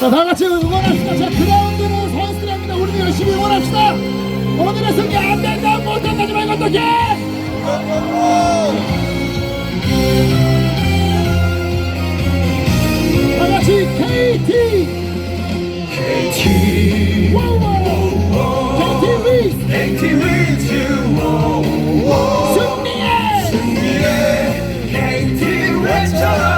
자, 다 같이 응원합시다. 자, 그라운드는 선수들입니다. 우리도 열심히 응원합시다. 오늘의 승리 안 된다, 못 된다지 말고 어떡해! 다 같이 KT! KT 와우! KT 위스! KT 외쳐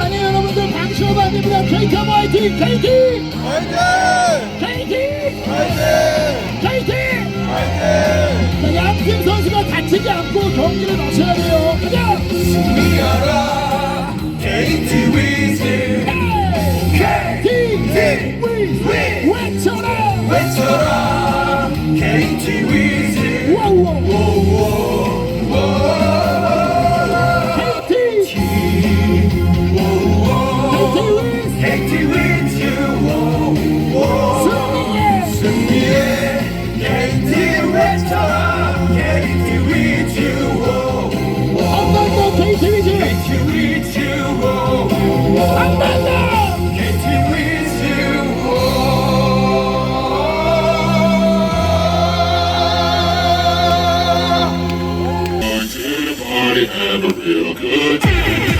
방심하면 안 됩니다. KT 한번 화이팅! KT! 화이팅! KT! 화이팅! KT! 화이팅! 자 양팀 선수가 다치지 않고 경기를 마쳐야 돼요. 가자! 승리하라 KT you KT! 위스 외쳐 party, have a real good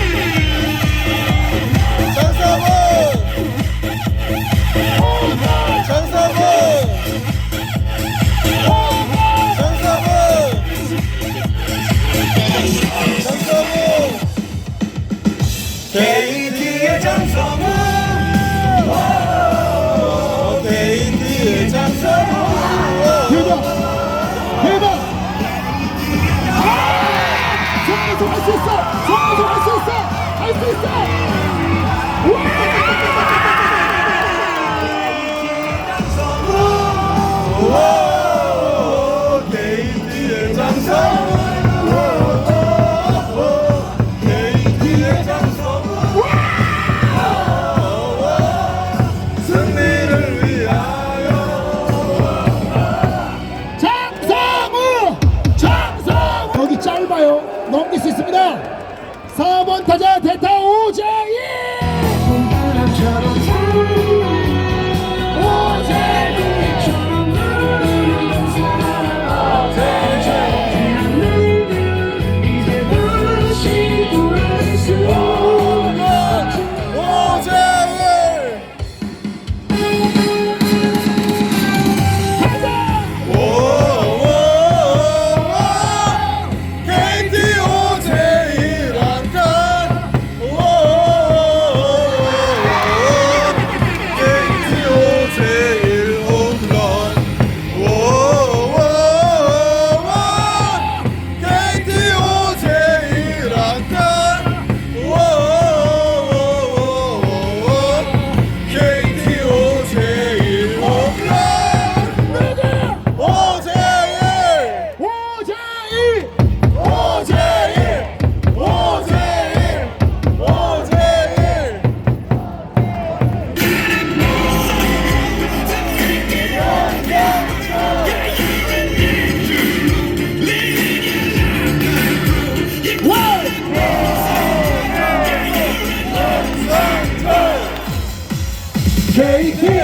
KK.